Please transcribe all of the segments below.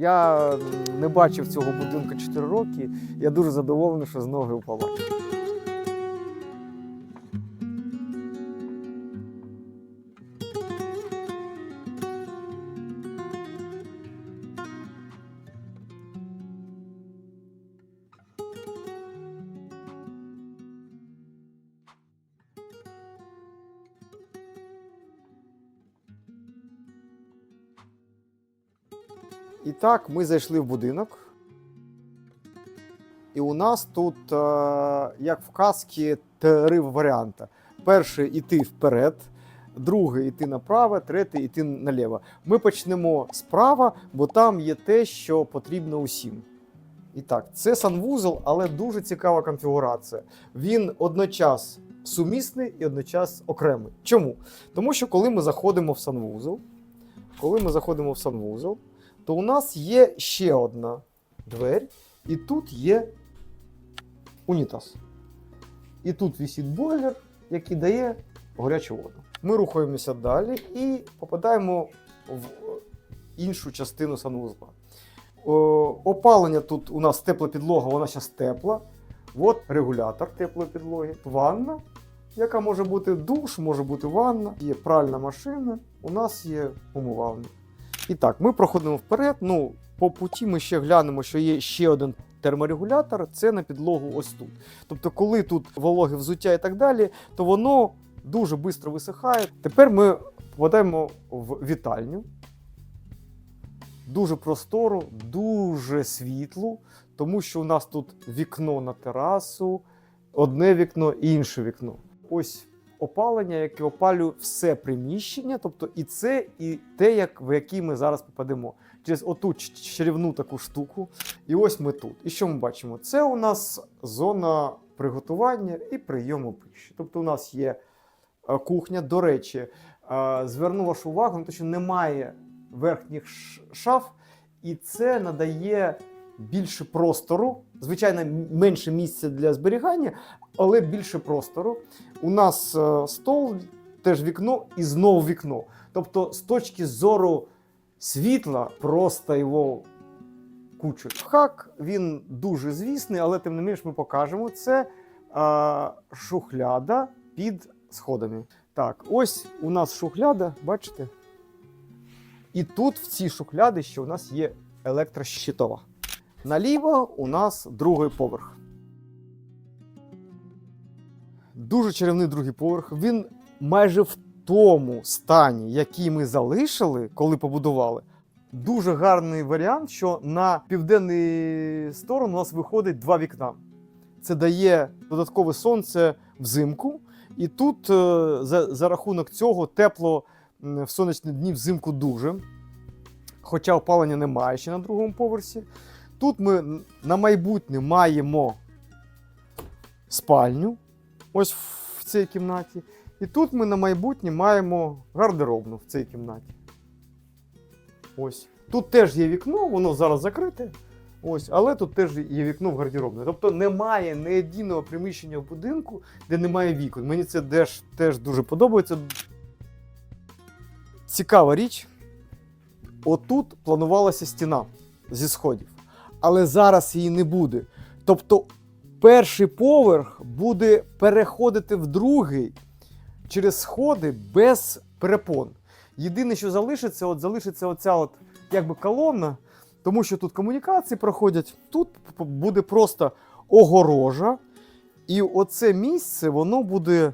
Я не бачив цього будинку 4 роки. Я дуже задоволений, що знову його побачив. І так, ми зайшли в будинок. І у нас тут, е, як в казці, три варіанти: перший іти вперед, другий іти направо, третій іти наліво. Ми почнемо справа, бо там є те, що потрібно усім. І так, це санвузол, але дуже цікава конфігурація. Він одночас сумісний і одночас окремий. Чому? Тому що коли ми заходимо в санвузол, коли ми заходимо в санвузол, то у нас є ще одна двері, і тут є унітаз. І тут висить бойлер, який дає гарячу воду. Ми рухаємося далі і попадаємо в іншу частину санвузла. Опалення тут у нас тепла підлога, вона зараз тепла. От регулятор теплої підлоги, ванна, яка може бути душ, може бути ванна, є пральна машина, у нас є умивальник. І так, ми проходимо вперед. Ну, по путі ми ще глянемо, що є ще один терморегулятор, це на підлогу ось тут. Тобто, коли тут вологе взуття і так далі, то воно дуже швидко висихає. Тепер ми попадаємо в вітальню. Дуже простору, дуже світлу, тому що у нас тут вікно на терасу, одне вікно, інше вікно. Ось опалення, яке опалює все приміщення, тобто і це, і те, як, в який ми зараз попадемо. Через оту чарівну таку штуку. І ось ми тут. І що ми бачимо? Це у нас зона приготування і прийому пищі. Тобто, у нас є е, кухня. До речі, е, зверну вашу увагу на те, що немає верхніх шаф, і це надає більше простору. Звичайно, менше місця для зберігання, але більше простору. У нас е, стол, теж вікно і знову вікно. Тобто, з точки зору світла, просто його кучу. Хак він дуже звісний, але тим не менш ми покажемо. Це е, шухляда під сходами. Так, ось у нас шухляда, бачите? І тут в цій шухляді ще у нас є електрощитова. Наліво у нас другий поверх. Дуже чарівний другий поверх. Він майже в тому стані, який ми залишили, коли побудували. Дуже гарний варіант, що на південний сторону у нас виходить два вікна. Це дає додаткове сонце взимку, і тут е, за, за рахунок цього тепло в сонячні дні взимку дуже. Хоча опалення немає ще на другому поверсі. Тут ми на майбутнє маємо спальню, ось в цій кімнаті. І тут ми на майбутнє маємо гардеробну в цій кімнаті. Ось. Тут теж є вікно, воно зараз закрите. Ось, але тут теж є вікно в гардеробну. Тобто немає ні єдиного приміщення в будинку, де немає вікон. Мені це теж, теж дуже подобається. Цікава річ. Отут планувалася стіна зі сходів, але зараз її не буде. Тобто, перший поверх буде переходити в другий через сходи без перепон. Єдине, що залишиться, от залишиться оця от якби колонна, тому що тут комунікації проходять. Тут буде просто огорожа, і оце місце воно буде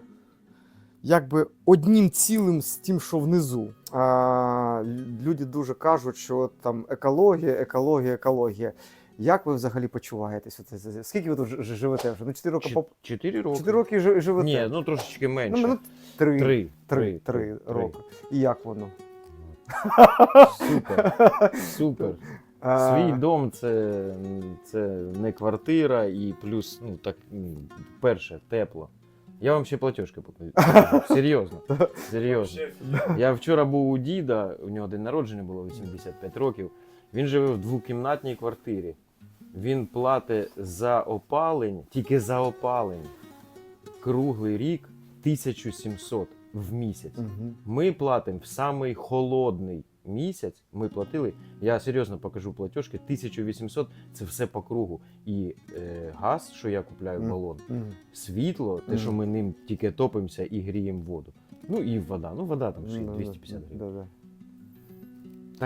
якби одним цілим з тим, що внизу. А, люди дуже кажуть, що там екологія, екологія, екологія. Як ви взагалі почуваєтесь? Оце- це- це- Скільки ви тут живете вже? Ну, 4 роки Чот- по Чотири роки. 4 роки жи- живете. Ні, ну трошечки менше. ну, ну, три, Три. три, три роки. І як воно? Супер. Супер. А, Свій дом це, це не квартира і плюс, ну так, м, перше, тепло. Я вам ще платіжки покажу. Серйозно. Серйозно. Я вчора був у діда, у нього день народження було 85 років. Він живе в двокімнатній квартирі. Він платить за опалень, тільки за опалень, круглий рік 1700 в місяць. Ми платимо в самий холодний місяць ми платили. Я серйозно покажу платіжки. 1800 це все по кругу. І е, газ, що я купляю балон, Мгм. світло, те, що ми ним тільки топимося і гріємо воду. Ну і вода. Ну, вода там ще й Ну, 250 гривень.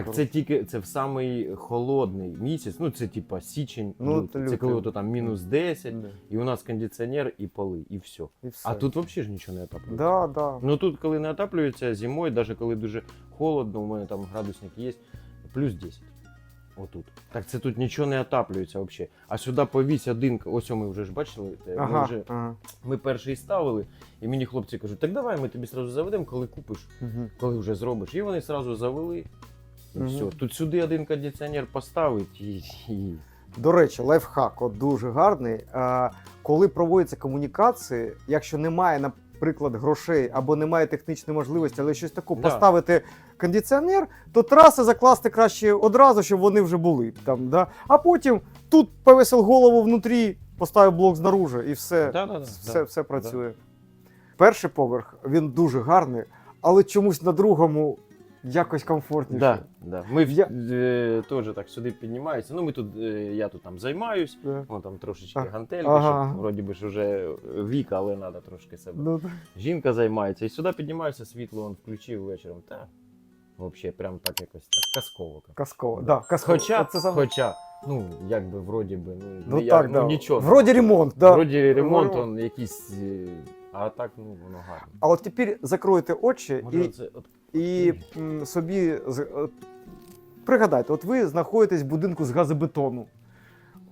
Так, це тільки це в самий холодний місяць. Ну, це типа січень, Ну, лютий. це це лютий. коли ото там мінус 10, Да. і у нас кондиціонер і поли, і все. І все. А тут взагалі ж нічого не отаплюється. Да, да. Ну тут, коли не отаплюється зимою, навіть коли дуже холодно, у мене там градусник є, плюс 10. Отут. Так це тут нічого не отаплюється взагалі. А сюди повісь один, ось ми вже ж бачили, те, ми, Ага, вже, ага. ми перший ставили, і мені хлопці кажуть, так давай ми тобі сразу заведемо, коли купиш, Мгм. коли вже зробиш. І вони сразу завели. І Мгм. все. Тут сюди один кондиціонер поставить і. і... До речі, лайфхак от дуже гарний. А, коли проводяться комунікації, якщо немає, наприклад, грошей або немає технічної можливості, але щось таке, Да. поставити кондиціонер, то траси закласти краще одразу, щоб вони вже були там. Да? А потім тут повесив голову внутрі, поставив блок знаружи і все, Да, да, да, все, да. все працює. Перший поверх він дуже гарний, але чомусь на другому якось комфортніше. Да, да. Ми в- Я- е, теж так сюди піднімаємося. Ну, ми тут, е, я тут там займаюсь, Да. Вон там трошечки А, гантельки, ага. щоб вроді би ж вже вік, але треба трошки себе. Ну, Жінка займається. І сюди піднімаюся, світло он включив вечором. Та взагалі, прям так якось так. Казково. казково. Да, казково. Хоча, Оце саме- хоча, ну, якби вроді би, ну, Ну я- так, ну, да. нічого. Вроді ремонт, да. Вроді ремонт, он якийсь. е, А так, ну, воно гарно. А от тепер закройте очі Може, і, це от і м, собі з- е, пригадайте, от ви знаходитесь в будинку з газобетону,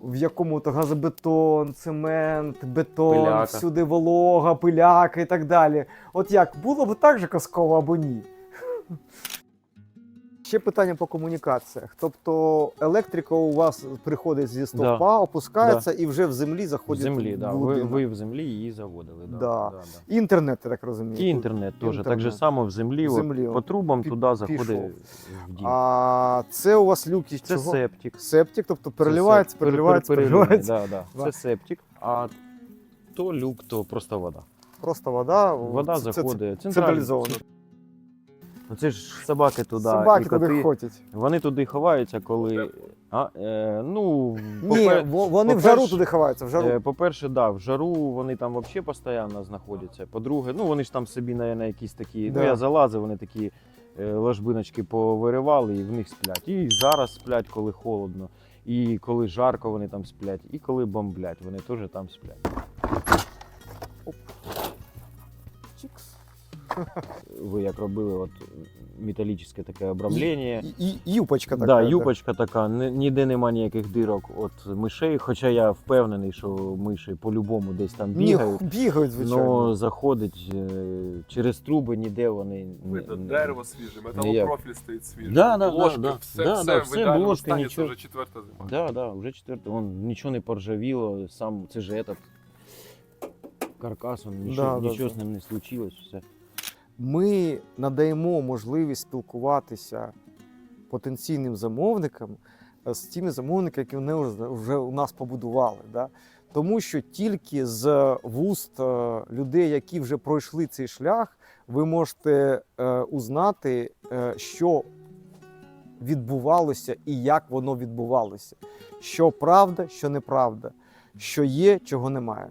в якому то газобетон, цемент, бетон, Пиляка. всюди волога, пиляка і так далі. От як було б так же казково або ні? Ще питання по комунікаціях. Тобто електрика у вас приходить зі стовпа, опускається і вже в землі в заходить. землі, в да. ви, ви в землі її заводили. Да, Да. Да, да. Інтернет, я так розумію. І інтернет теж. Так же само в землі, В землі, от, по трубам пі- туди заходить. А це у вас люки Це чого? септик. Септик, тобто переливається, Це переливається, переливається. Да, да. Да. Це септик, а то люк, то просто вода. Просто вода. Вода це- це- заходить. Це, центрально. централізовано. Ну, Це ж собаки туди. Собаки і коти, туди ходять. Вони туди ховаються, коли. А, е, ну, Ні, попе- во- вони в по-перше, жару туди ховаються, в жару. Е, По-перше, да, в жару вони там взагалі постійно знаходяться. По-друге, ну вони ж там собі, на якісь такі. Да. Ну я залазив, вони такі е, ложбиночки повиривали і в них сплять. І зараз сплять, коли холодно, і коли жарко вони там сплять, і коли бомблять, вони теж там сплять. Чикс. Ви як робили от металічне таке обрамлення. І, і, і юпочка така. да, юпочка така, ні- ніде нема ніяких дирок від мишей, хоча я впевнений, що миші по-любому десь там Ні, бігають. бігають, звичайно. Ну, заходить е, через труби, ніде вони. не- Видно, дерево свіже, металопрофіль стоїть свіжий. Да, да, да, ложки, да. все, Да, все, да, в все, ідеальному ложки, стані, нічого. це вже четверта зима. Да, да, вже четвертий. Он нічого не поржавіло, сам це ж этот каркас, он, нічого, Да, да, нічого да. з ним не случилось. Все. Ми надаємо можливість спілкуватися потенційним замовникам е, з тими замовниками, які вони вже- у нас побудували. Да? Тому що тільки з вуст е, людей, які вже пройшли цей шлях, ви можете е, узнати, що відбувалося і як воно відбувалося. Що правда, що неправда, що є, чого немає.